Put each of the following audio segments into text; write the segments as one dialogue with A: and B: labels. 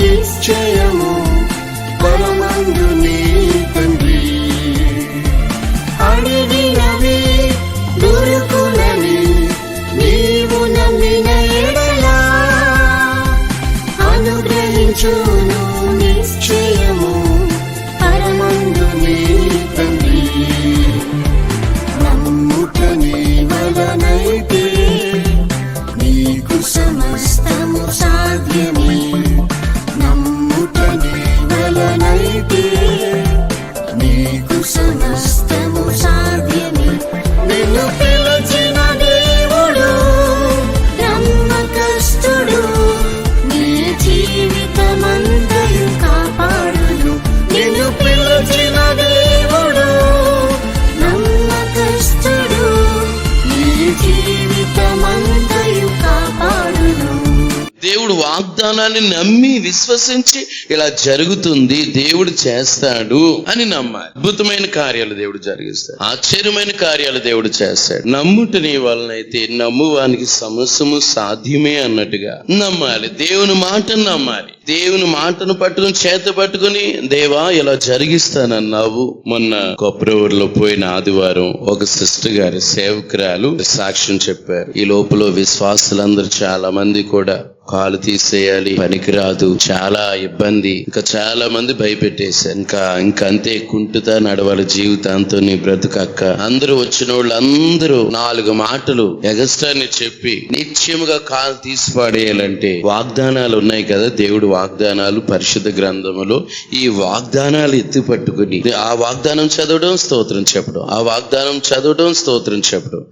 A: నిశ్చయము.
B: వాగ్దానాన్ని నమ్మి విశ్వసించి ఇలా జరుగుతుంది దేవుడు చేస్తాడు అని నమ్మాలి. అద్భుతమైన కార్యాలు దేవుడు జరిగిస్తాడు. ఆశ్చర్యమైన కార్యాలు దేవుడు చేస్తాడు. నమ్ముట నీ వలనైతే నమ్మువానికి సమస్యము సాధ్యమే అన్నట్టుగా నమ్మాలి. దేవుని మాటను నమ్మాలి. దేవుని మాటను పట్టుకుని చేత పట్టుకుని దేవా ఇలా జరిగిస్తానన్నావు. మొన్న కొప్పరూరులో పోయిన ఆదివారం ఒక సిస్టర్ గారి సేవకురాలు సాక్ష్యం చెప్పారు. ఈ లోపల విశ్వాసులందరూ చాలా మంది కూడా కాలు తీసేయాలి పనికిరాదు చాలా ఇబ్బంది. ఇంకా చాలా మంది భయపెట్టేశారు. ఇంకా ఇంకా అంతే కుంటుతా నడవాలి జీవితాంతో నీ బ్రతుకక్క అందరూ వచ్చిన వాళ్ళు అందరూ నాలుగు మాటలు ఎగస్ట్రాన్ని చెప్పి నిత్యముగా కాలు తీసి పాడేయాలంటే వాగ్దానాలు ఉన్నాయి కదా దేవుడు వాగ్దానాలు పరిశుద్ధ గ్రంథములో. ఈ వాగ్దానాలు ఎత్తి పట్టుకుని ఆ వాగ్దానం చదవడం స్తోత్రం చెప్పడం ఆ వాగ్దానం చదవడం స్తోత్రం చెప్పడం.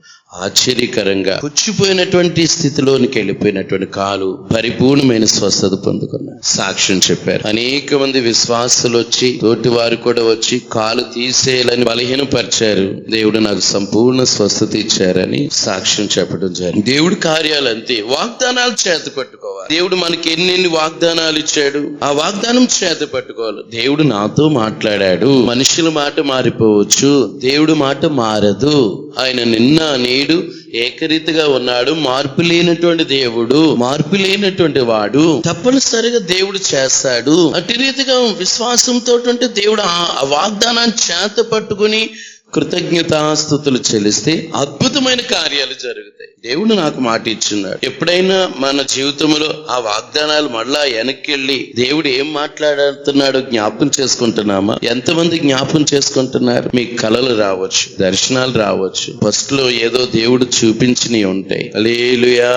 B: ఆశ్చర్యకరంగా పుచ్చిపోయినటువంటి స్థితిలోనికి వెళ్ళిపోయినటువంటి కాలు పరిపూర్ణమైన స్వస్థత పొందుకున్నారు. సాక్ష్యం చెప్పారు. అనేక మంది విశ్వాసులు వచ్చి తోటి వారు కూడా వచ్చి కాలు తీసేయాలని బలహీనపరిచారు. దేవుడు నాకు సంపూర్ణ స్వస్థత ఇచ్చారని సాక్ష్యం చెప్పడం జరిగింది. దేవుడి కార్యాలు అంతే. వాగ్దానాలు చేత పట్టుకోవాలి. దేవుడు మనకి ఎన్నెన్ని వాగ్దానాలు ఇచ్చాడు ఆ వాగ్దానం చేత పట్టుకోవాలి. దేవుడు నాతో మాట్లాడాడు. మనుషుల మాట మారిపోవచ్చు. దేవుడు మాట మారదు. ఆయన నిన్న నేడు ఏకరీతిగా ఉన్నాడు మార్పు లేనటువంటి దేవుడు మార్పు లేనటువంటి వాడు. తప్పనిసరిగా దేవుడు చేస్తాడు. అటు రీతిగా విశ్వాసంతో దేవుడు ఆ ఆ వాగ్దానాన్ని చేత పట్టుకుని కృతజ్ఞతాస్థుతులు చెల్లిస్తే అద్భుతమైన కార్యాలు జరుగుతాయి. దేవుడు నాకు మాట ఇచ్చున్నాడు. ఎప్పుడైనా మన జీవితంలో ఆ వాగ్దానాలు మళ్ళా వెనక్కి వెళ్ళి దేవుడు ఏం మాట్లాడుతున్నాడో జ్ఞాపకం చేసుకుంటున్నామా? ఎంతమంది జ్ఞాపం చేసుకుంటున్నారు? మీ కళలు రావచ్చు దర్శనాలు రావచ్చు ఫస్ట్లో ఏదో దేవుడు చూపించినవి ఉంటాయి. అలేలుయా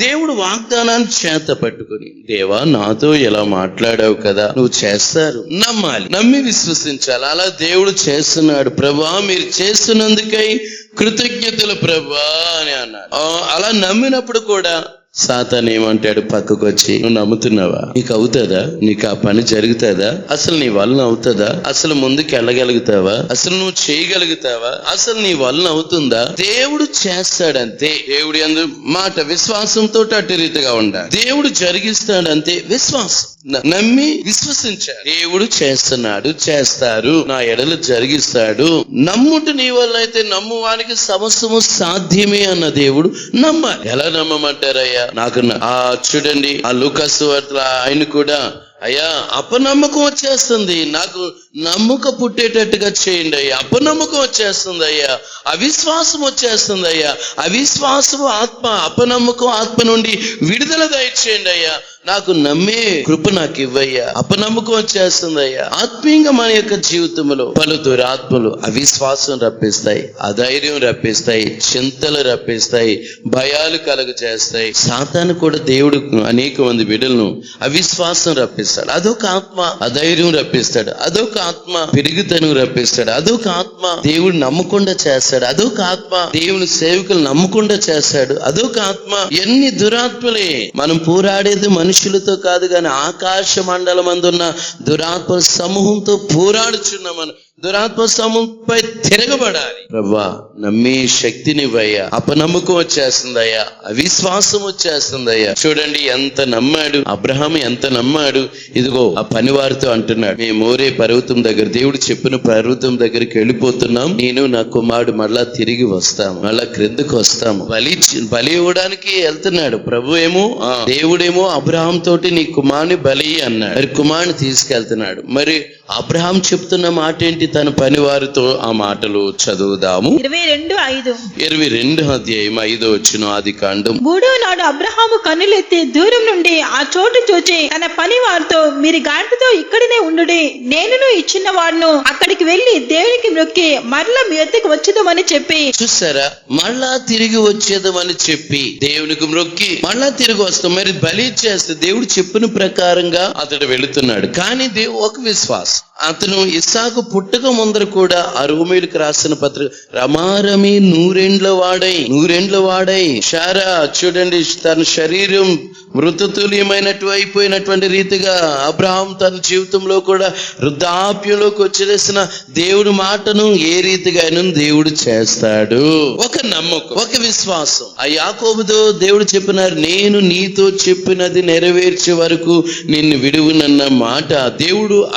B: దేవుడు వాగ్దానాన్ని చేత పట్టుకుని దేవా నాతో ఎలా మాట్లాడావు కదా నువ్వు చేస్తారు నమ్మాలి నమ్మి విశ్వసించాలి. అలా దేవుడు చేస్తున్నాడు. ప్రభా మీరు చేస్తున్నందుకై కృతజ్ఞతలు ప్రభా అని అన్నాడు. ఆ, అలా నమ్మినప్పుడు కూడా సాతాన్ ఏమంటాడు పక్కకు వచ్చి నువ్వు నమ్ముతున్నావా? నీకు అవుతుందా? నీకు ఆ పని జరుగుతుందా? అసలు నీ వలన అవుతుందా? అసలు ముందుకు వెళ్ళగలుగుతావా? అసలు నువ్వు చేయగలుగుతావా? అసలు నీ వలన అవుతుందా? దేవుడు చేస్తాడంతే. దేవుడి అందు మాట విశ్వాసంతో అటు రీతిగా ఉండాలి. దేవుడు జరిగిస్తాడంతే విశ్వాసం. నమ్మి విశ్వసించాడు దేవుడు చేస్తున్నాడు చేస్తారు. నా ఎడలు జరిగిస్తాడు. నమ్ముట నీ వల్ల అయితే నమ్మువానికి సమస్తము సాధ్యమే అన్న దేవుడు నమ్మాలి. ఎలా నమ్మమంటారయ్యా? నాకు ఆ చూడండి ఆ లూకాస్ వార్తల ఆయన కూడా అయ్యా అపనమ్మకం వచ్చేస్తుంది. నాకు నమ్మక పుట్టేటట్టుగా చేయండి అయ్యా. అపనమ్మకం వచ్చేస్తుంది అయ్యా. అవిశ్వాసం వచ్చేస్తుంది అయ్యా. అవిశ్వాసము ఆత్మ అపనమ్మకం ఆత్మ నుండి విడుదల దయచేయండి అయ్యా. నాకు నమ్మే కృప నాకు ఇవ్వయ్యా అపనమ్మకం వచ్చేస్తుంది ఆత్మీయంగా మన యొక్క జీవితంలో పలు దురాత్మలు అవిశ్వాసం రప్పిస్తాయి అధైర్యం రప్పిస్తాయి చింతలు రప్పిస్తాయి భయాలు కలుగ చేస్తాయి సాతాను కూడా దేవుడు అనేక మంది బిడ్డలను అవిశ్వాసం రప్పిస్తాడు. అదొక ఆత్మ అధైర్యం రప్పిస్తాడు. అదొక ఆత్మ పెరుగుతను రప్పిస్తాడు. అదొక ఆత్మ దేవుడు నమ్మకుండా చేస్తాడు. అదొక ఆత్మ దేవుని సేవకులు నమ్మకుండా చేస్తాడు. అదొక ఆత్మ ఎన్ని దురాత్మలే. మనం పోరాడేది మనుషులతో కాదు కానీ ఆకాశ మండలం అందున్న దురాత్మ సమూహంతో పోరాడుచున్న మనం దురాత్మ సమూహంపై తిరగబడాలి. ప్రభా నమ్మే శక్తినివ్వయ్యా. అపనమ్మకం వచ్చేస్తుందయ్యా. అవిశ్వాసం వచ్చేస్తుందయ్యా. చూడండి ఎంత నమ్మాడు. అబ్రహాం ఎంత నమ్మాడు. ఇదిగో ఆ పనివారితో అంటున్నాడు. మేము మోరే పర్వతం దగ్గర దేవుడు చెప్పిన పర్వతం దగ్గరికి వెళ్ళిపోతున్నాం. నేను నా కుమారుడు మళ్ళా తిరిగి వస్తాము. మళ్ళా క్రిందకు వస్తాము. బలి బలి ఇవ్వడానికి వెళ్తున్నాడు. ప్రభు ఏమో? ఆ, దేవుడేమో అబ్రహాం తోటి నీ కుమారుని బలి అన్నాడు. మరి కుమారుని తీసుకెళ్తున్నాడు. మరి అబ్రహాం చెప్తున్న మాట ఏంటి తన పనివారితో ఆ మాటలు చదువుదాము.
C: ఇరవై రెండు ఐదు.
B: ఇరవై రెండు అధ్యాయం ఐదో వచ్చిన ఆది కాండం.
C: మూడో నాడు అబ్రహాము కన్నులెత్తి దూరం నుండి ఆ చోటు చూచి తన పని వారితో మీరు గాడితో ఇక్కడనే ఉండుడి. నేనును ఈ చిన్నవాడును అక్కడికి వెళ్ళి దేవునికి మొక్కి మరల మీ వద్దకు వచ్చుదామని చెప్పి.
B: చూసారా? మళ్ళా తిరిగి వచ్చేదమని చెప్పి దేవునికి మ్రొక్కి మళ్ళా తిరిగి వస్తాం. మరి బలి చేస్తే దేవుడు చెప్పిన ప్రకారంగా అతడు వెళుతున్నాడు. కానీ దేవు ఒక విశ్వాసం. అతను ఇస్సాకు పుట్టక ముందర కూడా ఆ రోమేలకు రాసిన పత్రిక రమారమి నూరేండ్ల వాడై నూరేండ్ల వాడై. షారా చూడండి తన శరీరం మృతతుల్యమైనట్టు అయిపోయినటువంటి రీతిగా అబ్రహాం తన జీవితంలో కూడా వృద్ధాప్యంలోకి వచ్చేసిన దేవుడి మాటను ఏ రీతిగా దేవుడు చేస్తాడు. ఒక నమ్మకం ఒక విశ్వాసం. ఆ యాకోబుతో దేవుడు చెప్పినారు నేను నీతో చెప్పినది నెరవేర్చే వరకు నిన్ను విడువునన్న మాట. దేవుడు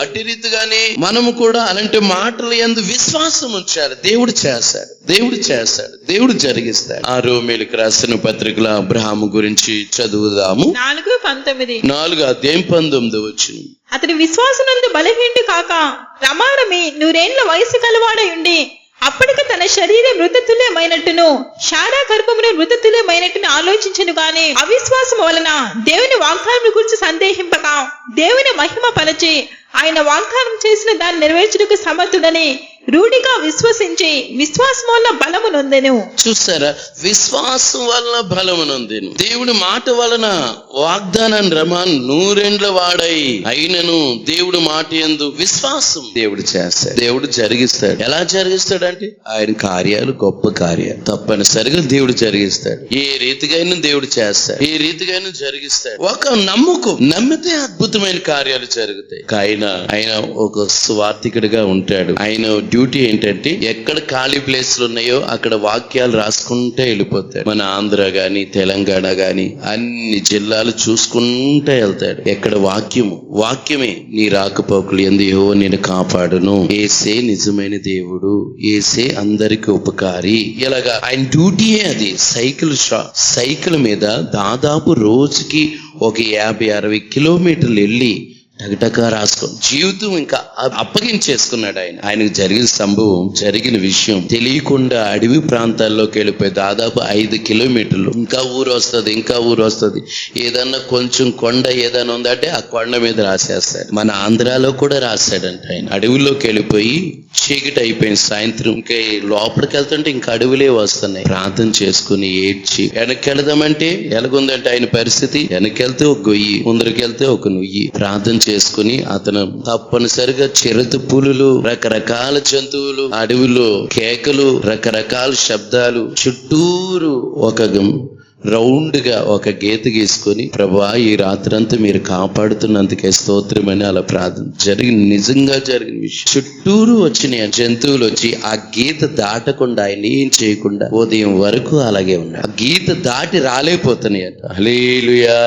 B: అట్టి రీతిగానే మనము కూడా అలాంటి మాటలు ఎందు విశ్వాసం ఉంచాలి. దేవుడు చేస్తాడు దేవుడు చేస్తాడు దేవుడు జరిగిస్తాడు. ఆ రోమేలకు రాసిన పత్రికల అబ్రహాము గురించి చదువుదాము.
C: నాలుగు పంతొమ్మిది.
B: నాలుగు అధ్యాయం పంతొమ్మిది వచ్చింది.
C: అతని విశ్వాసనందు బలహీనుడు కాక ప్రమాణమి నూరేండ్ల వయసు కలవాడై ఉండి అప్పటికి తన శరీరం మృతతుల్యమైనట్టును శారా గర్భమును మృతతుల్యమైనట్టును ఆలోచించను గాని అవిశ్వాసం వలన దేవుని వాగ్దానం గురించి సందేహింపక దేవుని మహిమ పరచి ఆయన వాగ్దానం చేసిన దాన్ని నెరవేర్చుటకు సమర్థుడని రూఢిగా విశ్వసించి విశ్వాసం వల్ల బలము నొందెను.
B: చూస్తారా విశ్వాసం వలన నొందెను. దేవుడి మాట వలన వాగ్దానం రమాన్ నూరెండ్ల వాడై అయినను దేవుడు మాట ఎందు విశ్వాసం దేవుడు చేస్తాడు దేవుడు జరిగిస్తాడు. ఎలా జరిగిస్తాడంటే? ఆయన కార్యాలు గొప్ప కార్యాలు. తప్పనిసరిగా దేవుడు జరిగిస్తాడు. ఏ రీతిగైనా దేవుడు చేస్తాడు. ఏ రీతిగా జరిగిస్తాడు. ఒక నమ్మకం నమ్మితే అద్భుతమైన కార్యాలు జరుగుతాయి. ఆయన ఆయన ఒక స్వార్థికుడిగా ఉంటాడు. ఆయన డ్యూటీ ఏంటంటే ఎక్కడ ఖాళీ ప్లేస్లు ఉన్నాయో అక్కడ వాక్యాలు రాసుకుంటే వెళ్ళిపోతాడు. మన ఆంధ్ర గాని తెలంగాణ గాని అన్ని జిల్లాలు చూసుకుంటే వెళ్తాడు. ఎక్కడ వాక్యము? వాక్యమే. నీ రాకపోకలు ఎందుయో నేను కాపాడును. ఏసే నిజమైన దేవుడు. ఏసే అందరికి ఉపకారి. ఇలాగా ఆయన డ్యూటీయే అది. సైకిల్ షాప్ సైకిల్ మీద దాదాపు రోజుకి ఒక యాభై అరవై కిలోమీటర్లు వెళ్ళి టగటగా రాసుకో జీవితం ఇంకా అప్పగించేసుకున్నాడు ఆయన. ఆయనకు జరిగిన సంభవం జరిగిన విషయం తెలియకుండా అడవి ప్రాంతాల్లోకి వెళ్ళిపోయి దాదాపు ఐదు కిలోమీటర్లు. ఇంకా ఊరు వస్తుంది ఇంకా ఊరు వస్తుంది. ఏదన్నా కొంచెం కొండ ఏదైనా ఉందంటే ఆ కొండ మీద రాసేస్తాడు. మన ఆంధ్రాలో కూడా రాశాడంట ఆయన. అడవిలోకి వెళ్ళిపోయి చీకటి అయిపోయింది. సాయంత్రం ఇంకా లోపలికి వెళ్తుంటే ఇంకా అడవులే వస్తున్నాయి. ప్రార్థన చేసుకుని ఏడ్చి వెనక్కి వెళదామంటే ఎలాగుందంటే ఆయన పరిస్థితి. వెనకెళ్తే ఒక గొయ్యి ముందరికెళ్తే ఒక నుయ్యి. ప్రార్థన చేసుకుని అతను తప్పనిసరిగా చిరుత పులులు రకరకాల జంతువులు అడవిలో కేకలు రకరకాల శబ్దాలు చుట్టూరు ఒక రౌండ్గా రౌండ్గా ఒక గీత గీసుకొని ప్రభా ఈ రాత్రంతా మీరు కాపాడుతున్నందుకే స్తోత్రమని అలా ప్రార్థన. జరిగిన నిజంగా జరిగిన విషయం. చుట్టూరు వచ్చినాయి ఆ జంతువులు వచ్చి ఆ గీత దాటకుండా ఆయన ఏం చేయకుండా ఉదయం వరకు అలాగే ఉన్నాయి ఆ గీత దాటి రాలేకపోతున్నాయి హలేలుయా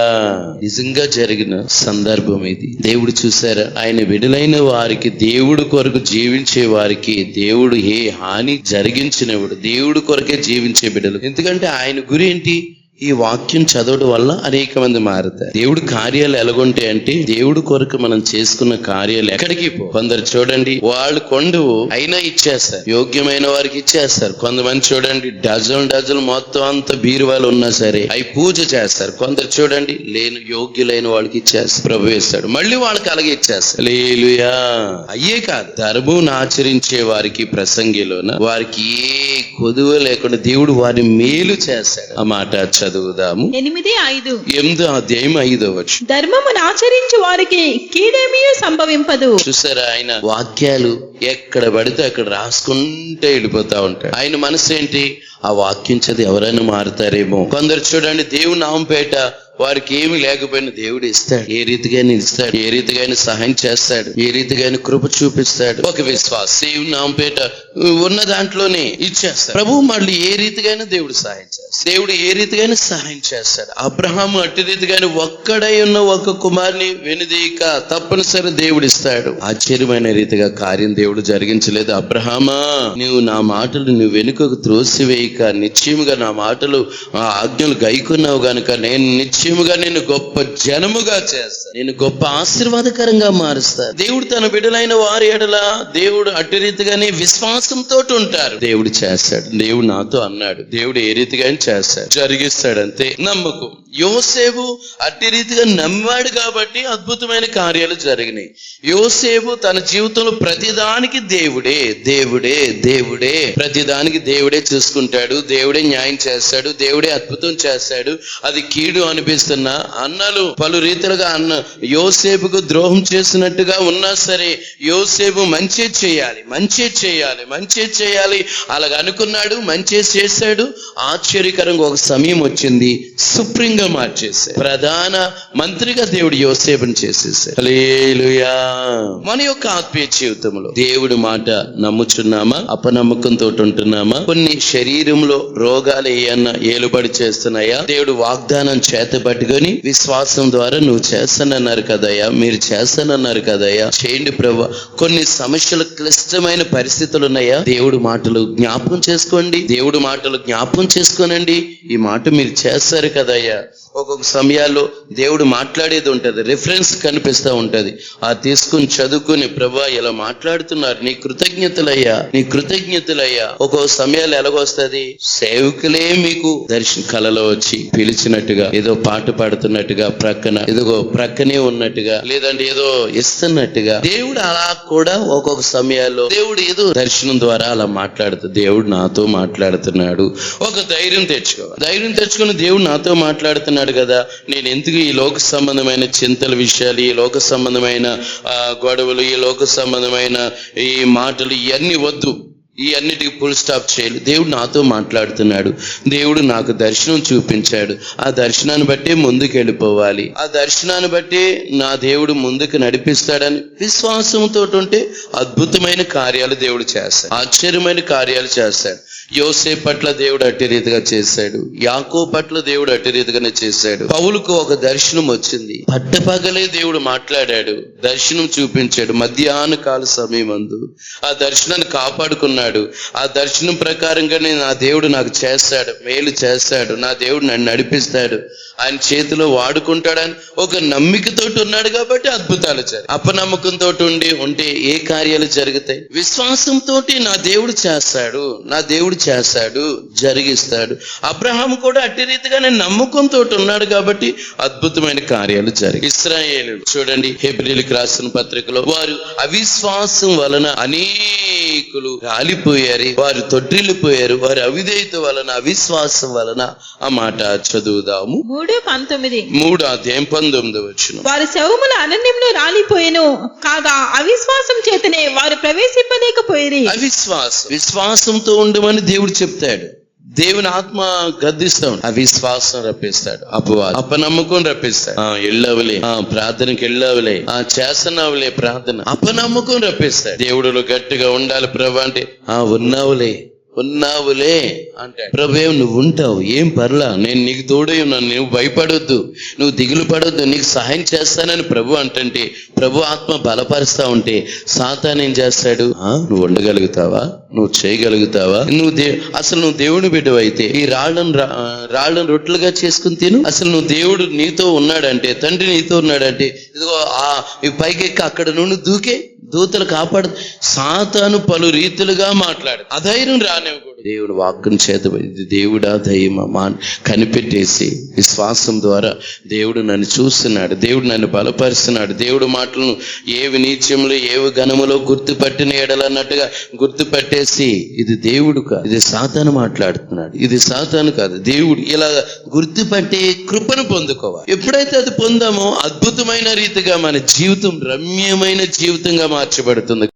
B: నిజంగా జరిగిన సందర్భం ఇది. దేవుడు చూసారా ఆయన విడులైన వారికి దేవుడు కొరకు జీవించే వారికి దేవుడు ఏ హాని జరిగించినవాడు దేవుడు కొరకే జీవించే బిడ్డలు. ఎందుకంటే ఆయన గురి ఏంటి? ఈ వాక్యం చదవడం వల్ల అనేక మంది మారుతారు. దేవుడు కార్యాలు ఎలాగుంటాయి అంటే దేవుడు కొరకు మనం చేసుకున్న కార్యాలు ఎక్కడికి కొందరు చూడండి వాళ్ళు కొండు అయినా ఇచ్చేస్తారు. యోగ్యమైన వారికి ఇచ్చేస్తారు. కొంతమంది చూడండి డజన్ డజన్ మొత్తం అంత బీరువాలు ఉన్నా సరే అవి పూజ చేస్తారు. కొందరు చూడండి లేని యోగ్యులైన వాళ్ళకి ఇచ్చేస్తారు. ప్రభు వేస్తాడు. మళ్ళీ వాళ్ళకి అలాగే ఇచ్చేస్తారు. లేలుయా అయ్యే కాదు. ధర్మం ఆచరించే వారికి ప్రసంగిలోన వారికి ఏ కొదువ లేకుండా దేవుడు వారిని మేలు చేస్తాడు. ఆ మాట చదువుదాము.
C: ఎనిమిది ఐదు.
B: ఎనిమిదో అధ్యాయం ఐదో వచ్చు
C: ధర్మమును ఆచరించు వారికి కీడేమీ సంభవింపదు.
B: చూసారా ఆయన వాక్యాలు ఎక్కడ పడితే అక్కడ రాసుకుంటే వెళ్ళిపోతా ఉంటాడు. ఆయన మనసు ఏంటి? ఆ వాక్యం చదివి ఎవరైనా మారుతారేమో. కొందరు చూడండి దేవుని నామంపేట వారికి ఏమి లేకపోయినా దేవుడు ఇస్తాడు. ఏ రీతిగా ఇస్తాడు ఏ రీతిగా సహాయం చేస్తాడు ఏ రీతిగా కృప చూపిస్తాడు. ఒక విశ్వాస దేవుని నాంపేట ఉన్న దాంట్లోనే ఇచ్చేస్తాడు. ప్రభు మళ్ళీ ఏ రీతిగానే దేవుడు సహాయం చేస్తాడు. దేవుడు ఏ రీతిగానే సహాయం చేస్తాడు. అబ్రహాము అట్టి రీతిగానే ఒక్కడై ఉన్న ఒక కుమార్ని వెనుదీక తప్పనిసరి దేవుడు ఇస్తాడు. ఆశ్చర్యమైన రీతిగా కార్యం దేవుడు జరిగించలేదు. అబ్రహామా నువ్వు నా మాటలు నువ్వు వెనుకకు త్రోసివేయక నిశ్చయముగా నా మాటలు ఆ ఆజ్ఞలు గైకున్నావు గనుక నేను నిశ్చయముగా నేను గొప్ప జనముగా చేస్తాను. నేను గొప్ప ఆశీర్వాదకరంగా మారుస్తా దేవుడు తన బిడ్డలైన వారి ఎడల దేవుడు అట్టి రీతిగానే విశ్వాసంతో ఉంటారు. దేవుడు చేస్తాడు. దేవుడు నాతో అన్నాడు. దేవుడు ఏ రీతిగా చేస్తాడు. జరిగిస్తాడు అంతే నమ్మకం. యోసేపు అట్టి రీతిగా నమ్మాడు కాబట్టి అద్భుతమైన కార్యాలు జరిగినాయి. యోసేపు తన జీవితంలో ప్రతిదానికి దేవుడే దేవుడే దేవుడే. ప్రతిదానికి దేవుడే చూసుకుంటాడు దేవుడే న్యాయం చేస్తాడు దేవుడే అద్భుతం చేస్తాడు. అది కీడు అనిపిస్తున్న అన్నలు పలు రీతిలుగా అన్న యోసేపుకు ద్రోహం చేసినట్టుగా ఉన్నా సరే యోసేపు మంచి చేయాలి మంచి చేయాలి మంచి చేయాలి. అలాగ అనుకున్నాడు మంచి చేశాడు. ఆశ్చర్యకరంగా ఒక సమయం వచ్చింది. సుప్రీం సుప్రీంగా మార్చేశాడు ప్రధాన మంత్రిగా దేవుడు యోసేపుని హల్లెలూయా. మన యొక్క ఆత్మీయ జీవితంలో దేవుడి మాట నమ్ముచున్నామా? అపనమ్మకంతో ఉంటున్నామా కొన్ని శరీరంలో రోగాలు ఏమన్నా ఏలుబడి చేస్తున్నాయా? దేవుడు వాగ్దానం చేత పట్టుకొని విశ్వాసం ద్వారా నువ్వు చేస్తానన్నారు కదయ్యా మీరు చేస్తానన్నారు కదయ్యా. చేయండి ప్రభు. కొన్ని సమస్యలు క్లిష్టమైన పరిస్థితులు ఉన్నాయా? దేవుడు మాటలు జ్ఞాపకం చేసుకోండి. దేవుడు మాటలు జ్ఞాపకం చేసుకోనండి. ఈ మాట మీరు చేస్తారు కదయ్యా. ఒక్కొక్క సమయాల్లో దేవుడు మాట్లాడేది ఉంటది. రిఫరెన్స్ కనిపిస్తూ ఉంటది. ఆ తీసుకుని చదువుకుని ప్రభా ఇలా మాట్లాడుతున్నారు. నీ కృతజ్ఞతలయ్యా నీ కృతజ్ఞతలయ్యా. ఒక్కో సమయాలు ఎలాగొస్తుంది? సేవకులే మీకు దర్శన కళలో వచ్చి పిలిచినట్టుగా ఏదో పాట పాడుతున్నట్టుగా ప్రక్కన ఏదో ప్రక్కనే ఉన్నట్టుగా లేదంటే ఏదో ఇస్తున్నట్టుగా. దేవుడు అలా కూడా ఒక్కొక్క సమయాల్లో దేవుడు ఏదో దర్శనం ద్వారా అలా మాట్లాడుతూ దేవుడు నాతో మాట్లాడుతున్నాడు. ఒక ధైర్యం తెచ్చుకో. ధైర్యం తెచ్చుకుని దేవుడు నాతో మాట్లాడు మాట్లాడుతున్నాడు కదా నేను ఎందుకు ఈ లోక సంబంధమైన చింతల విషయాలు ఈ లోక సంబంధమైన గొడవలు ఈ లోక సంబంధమైన ఈ మాటలు ఇవన్నీ వద్దు. ఈ అన్నిటికి ఫుల్ స్టాప్ చేయాలి. దేవుడు నాతో మాట్లాడుతున్నాడు. దేవుడు నాకు దర్శనం చూపించాడు. ఆ దర్శనాన్ని బట్టి ముందుకు వెళ్ళిపోవాలి ఆ దర్శనాన్ని బట్టి నా దేవుడు ముందుకు నడిపిస్తాడని విశ్వాసంతో ఉంటే అద్భుతమైన కార్యాలు దేవుడు చేస్తాడు. ఆశ్చర్యమైన కార్యాలు చేస్తాడు. యోసే పట్ల దేవుడు అట్టి రీతిగా చేశాడు. యాకో పట్ల దేవుడు అట్టి రీతిగానే చేశాడు. పౌలుకు ఒక దర్శనం వచ్చింది. పట్టపగలే దేవుడు మాట్లాడాడు. దర్శనం చూపించాడు. మధ్యాహ్న కాల సమయం అందు ఆ దర్శనాన్ని కాపాడుకున్నాడు. ఆ దర్శనం ప్రకారంగానే నా దేవుడు నాకు చేస్తాడు మేలు చేస్తాడు నా దేవుడు నన్ను నడిపిస్తాడు. ఆయన చేతిలో వాడుకుంటాడని ఒక నమ్మికతో ఉన్నాడు కాబట్టి అద్భుతాలు జరిగాయి అపనమ్మకంతో ఉండి ఉంటే ఏ కార్యాలు జరుగుతాయి? విశ్వాసంతో నా దేవుడు చేస్తాడు నా దేవుడు చేస్తాడు జరిగిస్తాడు. అబ్రహాం కూడా అట్టి రీతిగానే నమ్మకంతో ఉన్నాడు కాబట్టి అద్భుతమైన కార్యాలు జరిగాయి. ఇస్రాయేలు చూడండి హెబ్రిల్కి రాసిన పత్రికలో వారు అవిశ్వాసం వలన అనేకులు రాలిపోయారు వారు తొట్టిల్లిపోయారు వారి అవిధేయత వలన అవిశ్వాసం వలన ఆ మాట చదువుదాము.
C: మూడు పంతొమ్మిది.
B: మూడు అధ్యాయం పంతొమ్మిది వచ్చును.
C: వారి శవముల అనన్యంలో రాలిపోయెను కాగా అవిశ్వాసం చేతనే వారు ప్రవేశింపలేకపోయి
B: అవిశ్వాసం. విశ్వాసంతో ఉండమని దేవుడు చెప్తాడు. దేవుని ఆత్మ గద్దిస్తాడు. అవిశ్వాసం రప్పిస్తాడు. అపవాదం. అపనమ్మకం రప్పిస్తాడు. ఆ ఎళ్ళవలే ఆ ప్రార్థనకి వెళ్ళవలే ఆ చేస్తున్నావులే ప్రార్థన. అపనమ్మకం రప్పిస్తాడు. దేవుడులో గట్టిగా ఉండాలి ప్రభా అంటే ఆ ఉన్నావులే. ఉన్నావులే. అంటే. ప్రభు నువ్వు ఉంటావు. ఏం పర్లా? నేను నీకు తోడై ఉన్నాను. నువ్వు భయపడొద్దు. నువ్వు దిగులు పడొద్దు. నీకు సహాయం చేస్తానని ప్రభు అంటంటే ప్రభు ఆత్మ బలపరుస్తా ఉంటే సాతాన్ ఏం చేస్తాడు? నువ్వు ఉండగలుగుతావా? నువ్వు చేయగలుగుతావా? నువ్వు దే అసలు నువ్వు దేవుని బిడ్డవైతే ఈ రాళ్ళను రా- రొట్టెలుగా చేసుకుని తిను? అసలు నువ్వు దేవుడు నీతో ఉన్నాడంటే తండ్రి నీతో ఉన్నాడంటే ఇదిగో ఆ ఈ పైకెక్కి అక్కడ నుండి దూకే దూతలు కాపాడు. సాతాను పలు రీతులుగా మాట్లాడు. అధైర్యం రానివ్వకూడదు. దేవుడు వాక్కుని చేత ఇది దేవుడా దయ్యమా కనిపెట్టేసి విశ్వాసం ద్వారా దేవుడు నన్ను చూస్తున్నాడు దేవుడు నన్ను బలపరుస్తున్నాడు దేవుడు మాటలను ఏవి నీత్యములు ఏవి ఘనములో గుర్తుపట్టిన ఎడలన్నట్టుగా గుర్తుపట్టేసి ఇది దేవుడు కాదు ఇది సాతాను మాట్లాడుతున్నాడు ఇది సాతాను కాదు దేవుడు ఇలా గుర్తుపట్టే కృపను పొందుకోవాలి. ఎప్పుడైతే అది పొందామో అద్భుతమైన రీతిగా మన జీవితం రమ్యమైన జీవితంగా మార్చబడుతుంది.